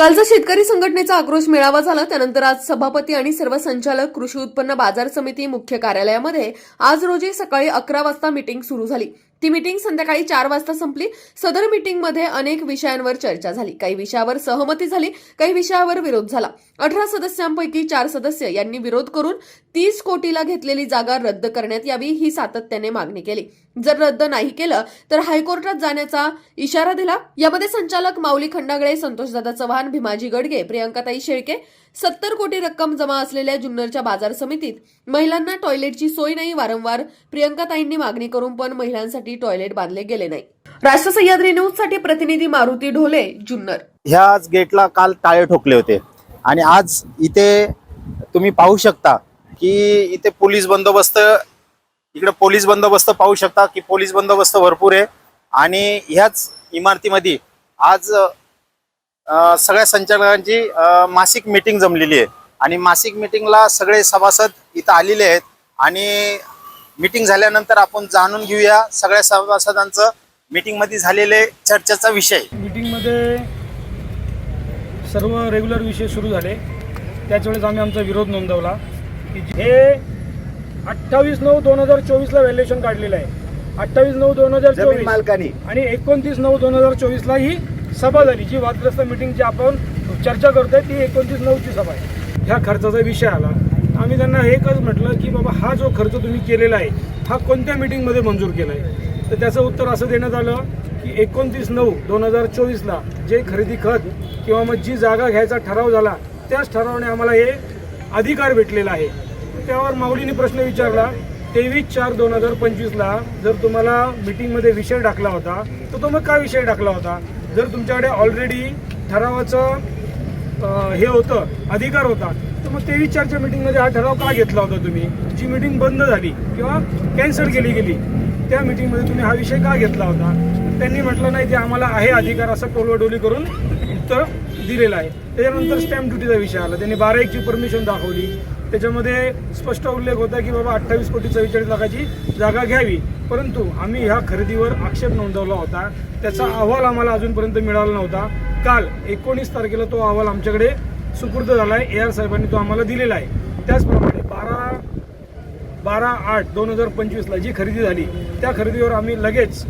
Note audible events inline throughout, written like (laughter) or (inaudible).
कालचा शेतकरी संघटनेचा आक्रोश मेळावा झाला. त्यानंतर आज सभापती आणि सर्व संचालक कृषी उत्पन्न बाजार समिती मुख्य कार्यालयामध्ये आज रोजी सकाळी अकरा वाजता मीटिंग सुरू झाली. ती मीटिंग संध्याकाळी चार वाजता संपली. सदर मीटिंगमध्ये अनेक विषयांवर चर्चा झाली. काही विषयावर सहमती झाली काही विषयावर विरोध झाला. अठरा सदस्यांपैकी चार सदस्य यांनी विरोध करून तीस कोटीला घेतलेली जागा रद्द करण्यात यावी ही सातत्याने मागणी केली. जर रद्द नाही केलं तर हायकोर्टात जाण्याचा इशारा दिला. यामध्ये संचालक माऊली खंडागळे संतोषदादा चव्हाण भीमाजी गडगे प्रियंकाताई शेळके सत्तर कोटी रक्कम जमा असलेल्या जुन्नरच्या बाजार समितीत महिलांना टॉयलेटची सोय नाही वारंवार प्रियंकाताईंनी मागणी करून पण महिलांसाठी टॉयलेट बांधले गेले नाही. राष्ट्र सह्याद्री न्यूजसाठी प्रतिनिधी मारुती ढोले जुन्नर. ह्याच गेटला काल टाळे ठोकले होते. आणि आज इथे तुम्ही पाहू शकता की इथे पोलीस बंदोबस्त इकडे पोलीस बंदोबस्त पाहू शकता की पोलीस बंदोबस्त भरपूर आहे. आणि ह्याच इमारतीमध्ये आज सगळ्या संचालकांची मासिक मीटिंग जमलेली आहे. आणि मासिक मीटिंगला सगळे सभासद इथं आलेले आहेत. आणि मीटिंग झाल्यानंतर आपण जाणून घेऊया सगळ्या सभासदांचं मीटिंगमध्ये झालेले चर्चेचा विषय. मीटिंगमध्ये सर्व रेग्युलर विषय सुरू झाले. त्याच वेळेस आम्ही आमचा विरोध नोंदवला की हे अठ्ठावीस नऊ दोन हजार चोवीसला व्हॅल्युएशन काढलेलं आहे. अठ्ठावीस नऊ दोन हजार जमीन चोवीस मालकानी. आणि एकोणतीस नऊ दोन हजार चोवीसला ही सभा झाली जी वादग्रस्त मीटिंगची आपण चर्चा करतोय ती एकोणतीस नऊची सभा आहे. ह्या खर्चाचा विषय आला. आम्ही त्यांना एकच म्हटलं की बाबा हा जो खर्च तुम्ही केलेला आहे हा कोणत्या मीटिंगमध्ये मंजूर केला आहे तर त्याचं उत्तर असं देण्यात आलं की एकोणतीस नऊ दोन हजार चोवीसला जे खरेदी खत किंवा मग जी जागा घ्यायचा ठराव झाला त्याच ठरावाने आम्हाला हे अधिकार भेटलेला आहे. त्यावर माऊलीने प्रश्न विचारला तेवीस चार दोन हजार पंचवीसला जर तुम्हाला मीटिंगमध्ये विषय टाकला होता तर तो मग काय विषय टाकला होता? जर तुमच्याकडे ऑलरेडी ठरावाचं हे होतं अधिकार होता तर मग तेवीस चारच्या मिटिंगमध्ये हा ठराव का घेतला होता तुम्ही? जी मीटिंग बंद झाली किंवा कॅन्सल केली गेली त्या मिटिंगमध्ये तुम्ही हा विषय का घेतला होता? त्यांनी म्हटलं नाही ते आम्हाला आहे अधिकार असं टोलवाडोली करून उत्तर दिलेलं आहे. त्याच्यानंतर स्टॅम्प ड्युटीचा विषय आला. त्यांनी बारा एकची परमिशन दाखवली. त्याच्यामध्ये स्पष्ट उल्लेख होता की बाबा अठ्ठावीस कोटी चव्वेचाळीस लाखाची जागा घ्यावी. परंतु आम्ही ह्या खरेदीवर आक्षेप नोंदवला होता. त्याचा अहवाल आम्हाला अजूनपर्यंत मिळाला नव्हता. काल एकोणीस तारखेला तो अहवाल आमच्याकडे सुपूर्द झाला आहे ए आर साहेबांनी तो आम्हाला दिलेला आहे. त्याचप्रमाणे बारा बारा आठ दोन हजार पंचवीसला जी खरेदी झाली त्या खरेदीवर आम्ही लगेच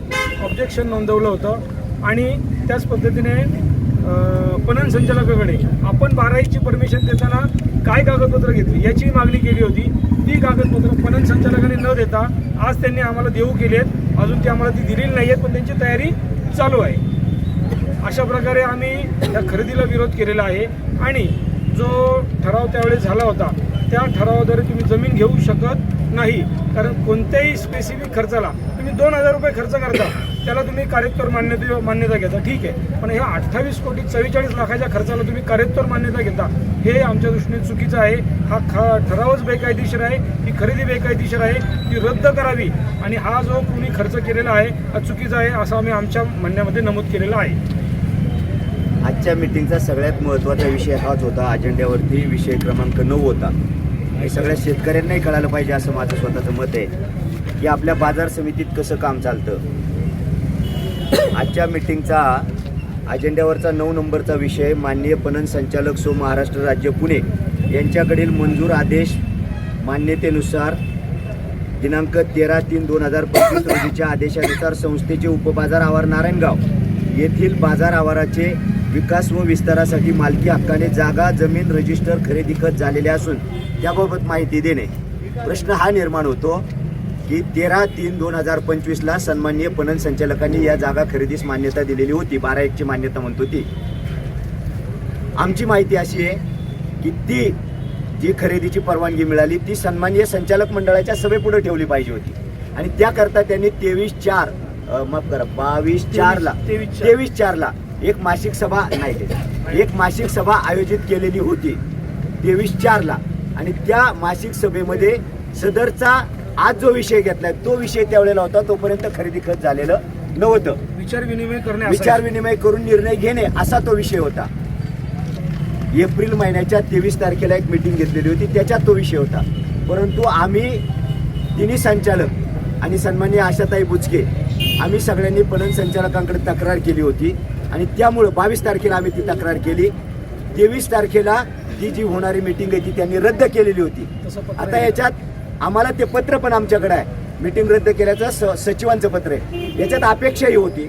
ऑब्जेक्शन नोंदवलं होतं. आणि त्याच पद्धतीने पणन संचालकाकडे आपण बारा परमिशन देताना काय कागदपत्र घेतली याची मागणी केली होती. ती कागदपत्र पणन संचालकाने न देता आज त्यांनी आम्हाला देऊ केली आहेत. अजून ती आम्हाला ती दिलेली नाही आहेत पण त्यांची तयारी चालू आहे. अशा प्रकारे आम्ही या खरेदीला विरोध केलेला आहे. आणि जो ठराव त्यावेळेस झाला होता त्या ठरावाद्वारे तुम्ही जमीन घेऊ शकत नाही. कारण कोणत्याही स्पेसिफिक खर्चाला तुम्ही दोन हजार रुपये खर्च करता. त्याला तुम्ही कार्यत्तर मान्यता मान्यता घेता. ठीक आहे. पण ह्या अठ्ठावीस कोटी चव्वेचाळीस लाखाच्या खर्चाला तुम्ही कार्यत्तर मान्यता घेता. हे आमच्या दृष्टीने चुकीचं आहे. हा ख ठरावच बेकायदेशीर आहे. ही खरेदी बेकायदेशीर आहे. ती रद्द करावी. आणि हा जो कोणी खर्च केलेला आहे हा चुकीचा आहे असं आम्ही आमच्या म्हणण्यामध्ये नमूद केलेलं आहे. आजच्या मिटिंगचा सगळ्यात महत्त्वाचा विषय हाच होता. अजेंड्यावरती विषय क्रमांक नऊ होता. हे सगळ्या शेतकऱ्यांनाही कळायला पाहिजे असं माझं स्वतःचं मत आहे. की आपल्या बाजार समितीत कसं काम चालतं? आजच्या मीटिंगचा अजेंड्यावरचा नऊ नंबरचा विषय माननीय पणन संचालक सो महाराष्ट्र राज्य पुणे यांच्याकडील मंजूर आदेश मान्यतेनुसार दिनांक तेरा तीन दोन हजार पंचवीस रोजीच्या आदेशानुसार संस्थेचे उपबाजार आवार नारायणगाव येथील बाजार आवाराचे विकास व विस्तारासाठी मालकी हक्काने जागा जमीन रजिस्टर खरेदी खत झालेले असून त्याबाबत माहिती देणे. प्रश्न हा निर्माण होतो की तेरा तीन दोन हजार पंचवीसला सन्माननीय पणन संचालकांनी या जागा खरेदीस मान्यता दिलेली होती. बारा एकची मान्यता म्हणतो ती आमची माहिती अशी आहे की ती जी खरेदीची परवानगी मिळाली ती सन्माननीय संचालक मंडळाच्या सभेपुढे ठेवली पाहिजे होती. आणि त्याकरता त्यांनी तेवीस चार माफ करा बावीस चारला तेवीस चार. तेवीस चारला एक मासिक सभा नाही एक मासिक सभा आयोजित केलेली होती. तेवीस चारला. आणि त्या मासिक सभेमध्ये सदरचा आज जो विषय घेतलाय तो विषय त्यावेळेला होता तोपर्यंत खरेदी खत झालेलं नव्हतं. विचार विनिमय करणे विचार. विनिमय करून निर्णय घेणे असा तो विषय होता. एप्रिल महिन्याच्या तेवीस तारखेला एक मीटिंग घेतलेली होती त्याच्यात तो विषय होता. परंतु आम्ही तिन्ही संचालक आणि सन्माननीय आशाताई बुचके आम्ही सगळ्यांनी पणन संचालकांकडे तक्रार केली होती आणि त्यामुळं बावीस तारखेला आम्ही ती तक्रार केली. तेवीस तारखेला ती जी होणारी मिटिंग आहे ती त्यांनी रद्द केलेली होती. आता. याच्यात आम्हाला ते पत्र पण आमच्याकडे आहे. मिटिंग रद्द केल्याचं स सचिवांचं पत्र आहे. याच्यात अपेक्षा ही होती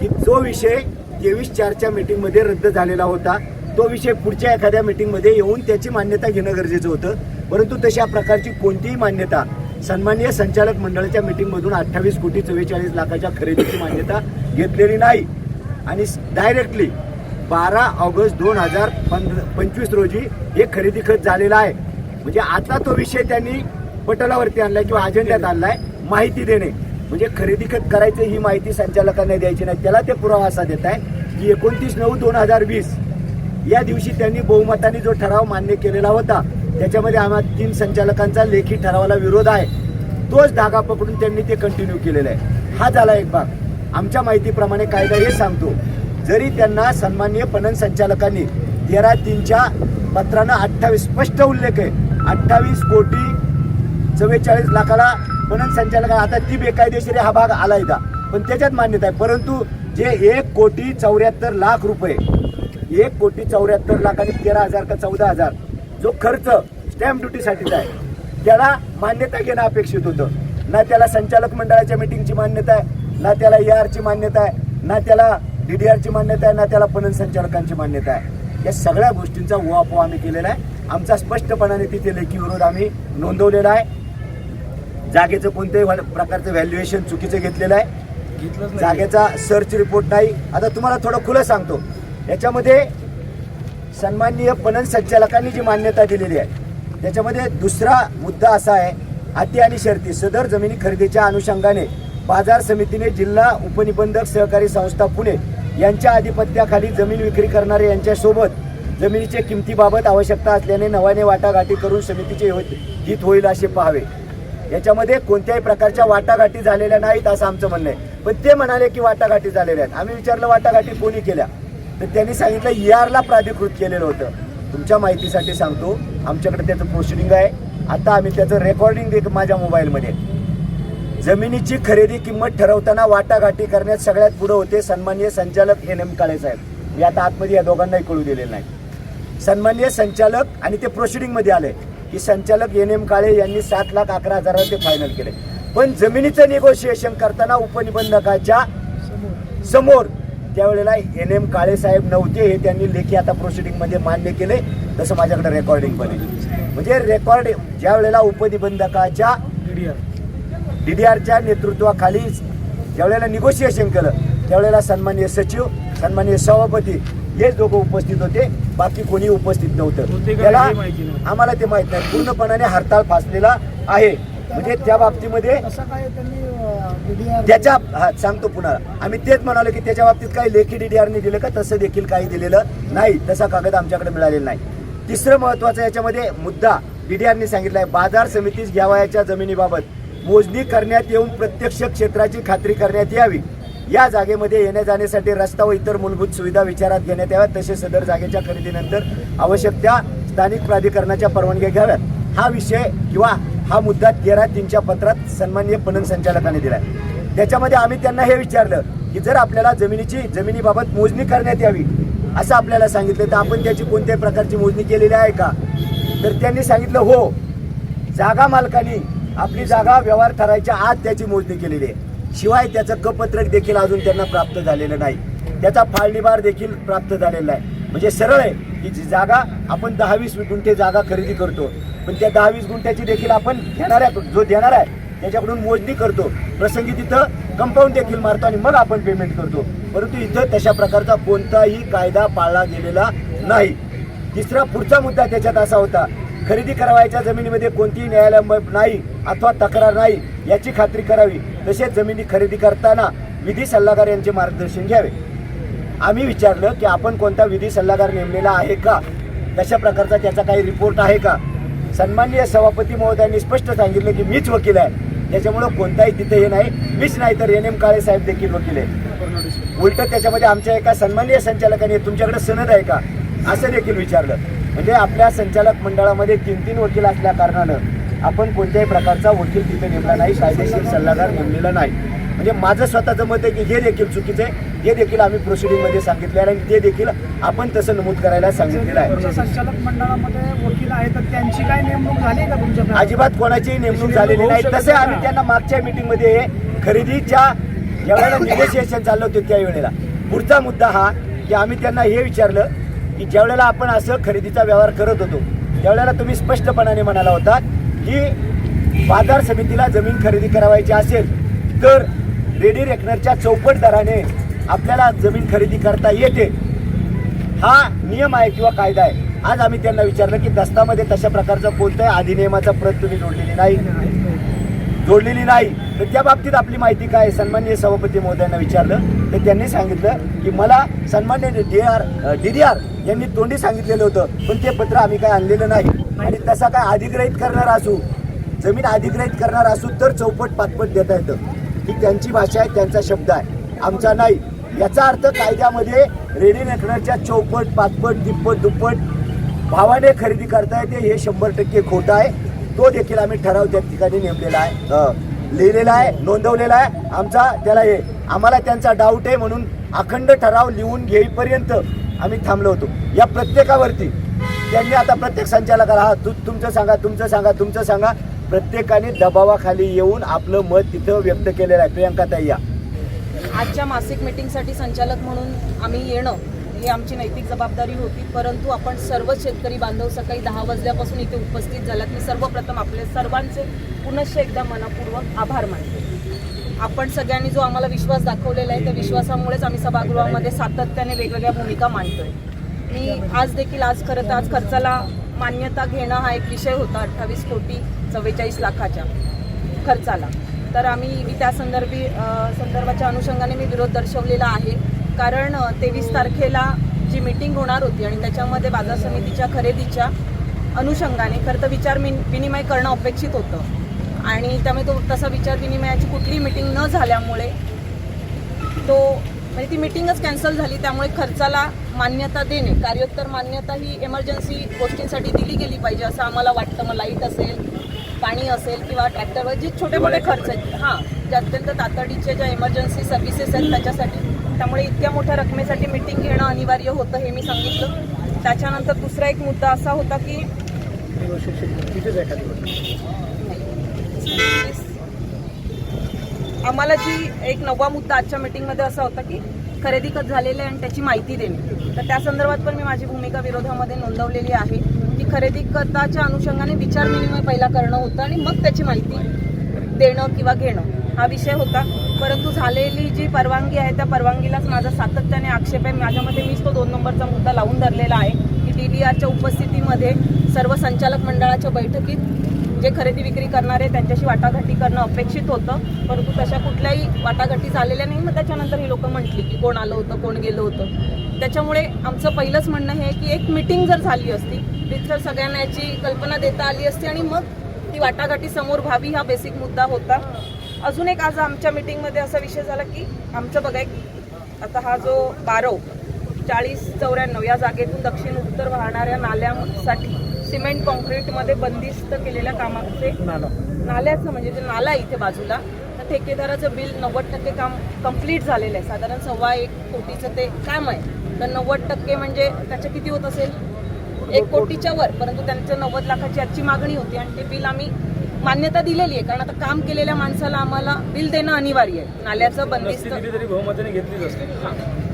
की जो विषय तेवीस चारच्या मीटिंगमध्ये रद्द झालेला होता तो विषय पुढच्या एखाद्या मीटिंगमध्ये येऊन त्याची मान्यता घेणं गरजेचं होतं. परंतु तशा प्रकारची कोणतीही मान्यता सन्माननीय संचालक मंडळाच्या मीटिंगमधून अठ्ठावीस कोटी चव्वेचाळीस लाखाच्या खरेदीची मान्यता घेतलेली नाही. आणि डायरेक्टली बारा ऑगस्ट दोन हजार पंचवीस रोजी हे खरेदी खत झालेलं आहे. म्हणजे आता तो विषय त्यांनी पटलावरती आणलाय किंवा अजेंड्यात आणलाय माहिती देणे. म्हणजे खरेदी खत करायचं ही माहिती संचालकांना द्यायची नाही. त्याला ते पुरावा असा देत आहे की एकोणतीस नऊ दोन हजार वीस या दिवशी त्यांनी बहुमताने जो ठराव मान्य केलेला होता त्याच्यामध्ये आम्हा तीन संचालकांचा लेखी ठरावाला विरोध आहे. तोच धागा पकडून त्यांनी ते कंटिन्यू केलेला आहे. हा झाला एक भाग. आमच्या माहितीप्रमाणे कायदा हे सांगतो. जरी त्यांना सन्माननीय पणन संचालकांनी तेरा तीनच्या पत्रानं अठ्ठावीस स्पष्ट उल्लेख आहे. अठ्ठावीस कोटी चव्वेचाळीस लाखाला पणन संचालक आता ती बेकायदेशीर हा भाग आला इथं. पण त्याच्यात मान्यता आहे. परंतु जे एक कोटी चौऱ्याहत्तर लाख रुपये एक कोटी चौऱ्याहत्तर लाख आणि तेरा हजार का चौदा हजार जो खर्च स्टॅम्प ड्युटीसाठीचा आहे त्याला मान्यता घेणं अपेक्षित होतं. ना त्याला संचालक मंडळाच्या मिटिंगची मान्यता आहे ना त्याला ए ची मान्यता आहे ना त्याला डी डी आरची मान्यता आहे ना त्याला पणन संचालकांची मान्यता आहे. या सगळ्या गोष्टींचा उहापोह आम्ही केलेला आहे. आमचा स्पष्टपणाने तिथे लेखी विरोध आम्ही नोंदवलेला आहे. जागेचं कोणत्याही प्रकारचं व्हॅल्युएशन चुकीचं घेतलेलं आहे. जागेचा सर्च रिपोर्ट नाही. आता तुम्हाला थोडं खुलं सांगतो. याच्यामध्ये सन्माननीय पणन संचालकांनी जी मान्यता दिलेली आहे त्याच्यामध्ये दुसरा मुद्दा असा आहे अटी आणि शर्ती. सदर जमिनी खरेदीच्या अनुषंगाने बाजार समितीने जिल्हा उपनिबंधक सहकारी संस्था पुणे यांच्या आधिपत्याखाली जमीन विक्री करणारे यांच्यासोबत जमिनीच्या किमतीबाबत आवश्यकता असल्याने नव्याने वाटाघाटी करून समितीचे हित होईल असे पाहावे. याच्यामध्ये कोणत्याही प्रकारच्या वाटाघाटी झालेल्या नाहीत असं आमचं म्हणणं आहे. पण ते म्हणाले की वाटाघाटी झालेल्या आहेत. आम्ही विचारलं वाटाघाटी कोणी केल्या? तर त्यांनी सांगितलं e यारला प्राधिकृत केलेलं होतं. तुमच्या माहितीसाठी सांगतो आमच्याकडे त्याचं प्रोसिडिंग आहे. आता आम्ही त्याचं रेकॉर्डिंग देत माझ्या मोबाईलमध्ये. जमिनीची खरेदी किंमत ठरवताना वाटाघाटी करण्यात सगळ्यात पुढे होते सन्मान्य संचालक एन एम काळे साहेब. मी आता आतमध्ये या दोघांनाही कळू दिलेलं नाही. सन्मान्य संचालक आणि ते प्रोसिडिंगमध्ये आले. की संचालक एन एम काळे यांनी सात लाख अकरा हजारावर ते फायनल केले. पण जमिनीचं निगोशिएशन करताना उपनिबंधकाच्या समोर त्यावेळेला एन एम काळे साहेब नव्हते हे त्यांनी लेखी आता प्रोसिडिंगमध्ये मान्य केले. तसं माझ्याकडे रेकॉर्डिंग पण आहे. म्हणजे रेकॉर्ड ज्या वेळेला उपनिबंधकाच्या डी डीडीआरच्या नेतृत्वाखाली ज्यावेळेला निगोशिएशन केलं त्यावेळेला सन्मान्य सचिव सन्मान्य सभापती हेच दोघं उपस्थित होते बाकी कोणी उपस्थित होते नव्हतं. त्याला. आम्हाला ते माहीत नाही. पूर्णपणाने हरताळ फासलेला आहे. म्हणजे त्या बाबतीमध्ये त्याच्या हा सांगतो पुन्हा. आम्ही तेच म्हणालो की त्याच्या बाबतीत काही लेखी डीडीआरने दिलं का? तसं देखील काही दिलेलं नाही. तसा कागद आमच्याकडे मिळालेला नाही. तिसरं महत्वाचं याच्यामध्ये मुद्दा डीडीआरने सांगितलाय बाजार समितीस घ्यावयाच्या जमिनीबाबत मोजणी करण्यात येऊन प्रत्यक्ष क्षेत्राची खात्री करण्यात यावी. या जागेमध्ये येण्या जाण्यासाठी रस्ता व इतर मूलभूत सुविधा विचारात घेण्यात याव्यात. तसेच सदर जागेच्या खरेदीनंतर आवश्यक त्या स्थानिक प्राधिकरणाच्या परवानग्या घ्याव्यात. हा विषय किंवा हा मुद्दा तेरा तीनच्या पत्रात सन्माननीय पणन संचालकाने दिलाय. त्याच्यामध्ये आम्ही त्यांना हे विचारलं की जर आपल्याला जमिनीची जमिनीबाबत मोजणी करण्यात यावी असं आपल्याला सांगितलं तर आपण त्याची कोणत्याही प्रकारची मोजणी केलेली आहे का? तर त्यांनी सांगितलं हो. जागा मालकांनी आपली जागा व्यवहार ठरायच्या आत त्याची मोजणी केलेली आहे. शिवाय त्याचं कपत्रक देखील अजून त्यांना प्राप्त झालेलं नाही. त्याचा फाळणीभार देखील प्राप्त झालेला आहे म्हणजे सरळ आहे की जी जागा आपण दहा वीस गुंठे जागा खरेदी करतो पण त्या दहा वीस गुंठ्याची देखील आपण घेणाऱ्या जो देणार आहे त्याच्याकडून मोजणी करतो. प्रसंगी तिथं कंपाऊंड देखील मारतो आणि मग आपण पेमेंट करतो. परंतु इथं तशा प्रकारचा कोणताही कायदा पाळला गेलेला नाही. तिसरा पुढचा मुद्दा त्याच्यात असा होता खरेदी करावायच्या जमिनीमध्ये कोणतीही न्यायालय नाही अथवा तक्रार नाही याची खात्री करावी. तसेच जमिनी खरेदी करताना विधी सल्लागार यांचे मार्गदर्शन घ्यावे. आम्ही विचारलं की आपण कोणता विधी सल्लागार नेमलेला आहे का? तशा प्रकारचा त्याचा काही रिपोर्ट आहे का? सन्माननीय सभापती महोदयांनी स्पष्ट सांगितलं की मीच वकील आहे. त्याच्यामुळं कोणताही तिथे हे नाही मीच नाही तर एन एम काळे साहेब देखील वकील आहे उलट त्याच्यामध्ये आमच्या एका सन्माननीय संचालकाने तुमच्याकडे सनद आहे का? असं देखील विचारलं. म्हणजे आपल्या संचालक मंडळामध्ये तीन तीन वकील असल्या कारणानं आपण कोणत्याही प्रकारचा वकील तिथे नेमला नाही कायदेशीर सल्लागार नेमलेला नाही. म्हणजे माझं स्वतःचं मत आहे की हे देखील चुकीचं आहे हे देखील आम्ही प्रोसिडिंगमध्ये सांगितले आहे आणि ते देखील आपण तसं नमूद करायला सांगितलेलं आहे. संचालक मंडळामध्ये वकील आहे तर त्यांची काय नेमणूक झाली का तुमच्या अजिबात कोणाचीही नेमणूक झालेली नाही. तसे आम्ही त्यांना मागच्या मीटिंगमध्ये हे खरेदीच्या ज्यावेळेला निगोसिएशन (coughs) चाललं होतं त्यावेळेला पुढचा मुद्दा हा की आम्ही त्यांना हे विचारलं की ज्यावेळेला आपण असं खरेदीचा व्यवहार करत होतो त्यावेळेला तुम्ही स्पष्टपणाने म्हणाला होता की बाजार समितीला जमीन खरेदी करावायची असेल तर रेडी रेकनरच्या चौपट दराने आपल्याला जमीन खरेदी करता येते. हा नियम आहे किंवा कायदा आहे. आज आम्ही त्यांना विचारलं की दस्तामध्ये तशा प्रकारचं कोणत्याही अधिनियमाचा प्रत तुम्ही जोडलेली नाही. जोडलेली नाही. तर त्या बाबतीत आपली माहिती काय? सन्मान्य सभापती महोदयांना विचारलं. तर त्यांनी सांगितलं की मला सन्मान्य D R D D R यांनी तोंडी सांगितलेलं होतं. पण ते पत्र आम्ही काय आणलेलं नाही. आणि तसा काय अधिग्रहित करणार असू जमीन अधिग्रहित करणार असू तर चौपट पाचपट देता येतं. ही त्यांची भाषा आहे त्यांचा शब्द आहे. आमचा नाही. याचा अर्थ कायद्यामध्ये रेडी नेटवर्कच्या चौपट पाचपट तिप्पट दुप्पट भावाने खरेदी करता येते हे शंभर टक्के खोटं आहे. तो देखील आम्ही ठराव त्या ठिकाणी नेमलेला आहे. लिहिलेला आहे नोंदवलेला आहे. आमचा त्याला हे आम्हाला त्यांचा डाऊट आहे म्हणून अखंड ठराव लिहून घेईपर्यंत आम्ही थांबलो होतो. या प्रत्येकावरती त्यांनी आता प्रत्येक संचालकाला हा तू तुमचं सांगा तुमचं सांगा तुमचं सांगा. प्रत्येकाने दबावाखाली येऊन आपलं मत तिथं व्यक्त केलेलं आहे. प्रियंका ताई या. आजच्या मासिक मीटिंगसाठी संचालक म्हणून आम्ही येणं ही आमची नैतिक जबाबदारी होती. परंतु आपण सर्व शेतकरी बांधव सकाळी दहा वाजल्यापासून इथे उपस्थित झालात. मी सर्वप्रथम आपले सर्वांचे पुनश्च एकदा मनापूर्वक आभार मानते. आपण सगळ्यांनी जो आम्हाला विश्वास दाखवलेला आहे त्या विश्वासामुळेच आम्ही सभागृहामध्ये सातत्याने वेगवेगळ्या भूमिका मांडतोय. मी आज देखील आज खरं तर आज खर्चाला मान्यता घेणं हा एक विषय होता अठ्ठावीस कोटी चव्वेचाळीस लाखाच्या खर्चाला. तर आम्ही मी त्या संदर्भी संदर्भाच्या अनुषंगाने मी विरोध दर्शवलेला आहे. कारण तेवीस तारखेला जी मीटिंग होणार होती आणि त्याच्यामध्ये बाजार समितीच्या खरेदीच्या अनुषंगाने खरं तर विचार विन- विनिमय करणं अपेक्षित होतं. आणि त्यामुळे तो तसा विचार विनिमयाची कुठलीही मीटिंग न झाल्यामुळे तो म्हणजे ती मीटिंगच कॅन्सल झाली. त्यामुळे खर्चाला मान्यता देणे कार्योत्तर मान्यता ही इमर्जन्सी गोष्टींसाठी दिली गेली पाहिजे असं आम्हाला वाटतं. मग लाइट असेल पाणी असेल किंवा ट्रॅक्टरवर जे छोटे मोठे खर्च आहेत. हां. म्हणजे अत्यंत तातडीचे ज्या इमर्जन्सी सर्व्हिसेस आहेत त्याच्यासाठी. त्यामुळे इतक्या मोठ्या रकमेसाठी मीटिंग घेणं अनिवार्य होतं हे मी सांगितलं. त्याच्यानंतर दुसरा एक मुद्दा असा होता की आम्हाला जी एक नवा मुद्दा आजच्या मीटिंगमध्ये असा होता की खरेदी खत झालेलं आहे आणि त्याची माहिती देणे. तर त्या संदर्भात पण मी माझी भूमिका विरोधामध्ये नोंदवलेली आहे. की खरेदी खताच्या अनुषंगाने विचार विनिमय पहिला करणं होतं आणि मग त्याची माहिती देणं किंवा घेणं. हा विषय होता. परंतु झालेली जी परवानगी आहे त्या परवानगीलाच माझा सातत्याने आक्षेप आहे. माझ्यामध्ये मीच तो दोन नंबरचा मुद्दा लावून धरलेला आहे की डी डी आरच्या उपस्थितीमध्ये सर्व संचालक मंडळाच्या बैठकीत जे खरेदी विक्री करणारे त्यांच्याशी वाटाघाटी करणं अपेक्षित होतं. परंतु तशा कुठल्याही वाटाघाटी झालेल्या नाही. मग त्याच्यानंतर ही लोकं म्हटली की कोण आलं होतं कोण गेलं होतं. त्याच्यामुळे आमचं पहिलंच म्हणणं हे आहे की एक मिटिंग जर झाली असती तिथं सगळ्यांना याची कल्पना देता आली असती आणि मग ती वाटाघाटी समोर व्हावी हा बेसिक मुद्दा होता. अजून एक आज आमच्या मिटिंगमध्ये असा विषय झाला की आमचं बघा एक आता हा जो बारव चाळीस चौऱ्याण्णव या जागेतून दक्षिण उत्तर वाहणाऱ्या नाल्यासाठी सिमेंट कॉन्क्रीटमध्ये बंदिस्त केलेल्या कामाचे नाल्याचं म्हणजे जे नाला आहे इथे बाजूला तर ठेकेदाराचं बिल नव्वद टक्के काम कंप्लीट झालेलं आहे. साधारण सव्वा एक कोटीचं ते काम आहे. तर नव्वद टक्के म्हणजे त्याचं किती होत असेल? एक कोटीच्या वर परंतु त्यांचं नव्वद लाखाची आजची मागणी होती आणि ते बिल आम्ही मान्यता दिलेली आहे कारण आता काम केलेल्या माणसाला आम्हाला बिल देणं अनिवार्य आहे. नाल्याचं बंदिस्त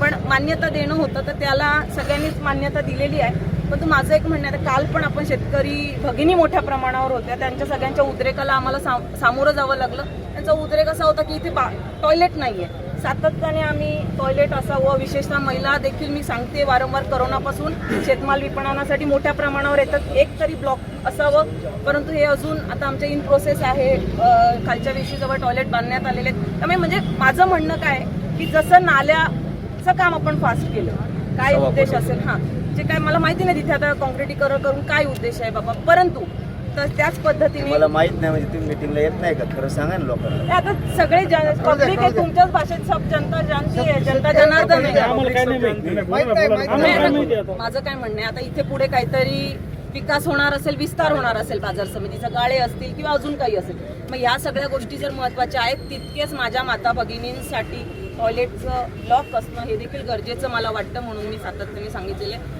पण मान्यता देणं होतं तर त्याला सगळ्यांनीच मान्यता दिलेली आहे. परंतु माझं एक म्हणणं आहे काल पण आपण शेतकरी भगिनी मोठ्या प्रमाणावर होत्या. त्यांच्या सगळ्यांच्या उद्रेकाला आम्हाला साम- सामोरं जावं लागलं. त्यांचा उद्रेक असा होता की इथे बा टॉयलेट नाही आहे सातत्याने आम्ही टॉयलेट असावं. विशेषतः महिला देखील मी सांगते वारंवार करोनापासून शेतमाल विपणनासाठी मोठ्या प्रमाणावर येतात. एक तरी ब्लॉक असावं. परंतु हे अजून आता आमच्या इन प्रोसेस आहे. खालच्या विशीजवळ टॉयलेट बांधण्यात आलेले आहेत. त्यामुळे म्हणजे माझं म्हणणं काय की जसं नाल्याचं काम आपण फास्ट केलं काय उद्देश असेल? हां. जे काय मला माहिती नाही तिथे आता कॉन्क्रिटीकरण करून काय उद्देश आहे बाबा. परंतु तर त्याच पद्धतीने मला माहीत नाही म्हणजे तुम्ही मिटिंगला येत नाही का? खरं सांगा ना लोकांना. आता सगळे पब्लिक आहे तुमच्याच भाषेत सब जनता जानती आहे जनता जनार्दन आहे. माझं काय म्हणणं आहे आता इथे पुढे काहीतरी विकास होणार असेल विस्तार होणार असेल बाजार समितीचा गाळे असतील किंवा अजून काही असेल. मग ह्या सगळ्या गोष्टी जर महत्त्वाच्या आहेत तितकेच माझ्या माता भगिनींसाठी टॉयलेटचं लॉक असणं हे देखील गरजेचं मला वाटतं म्हणून मी सातत्याने सांगितलेलं आहे.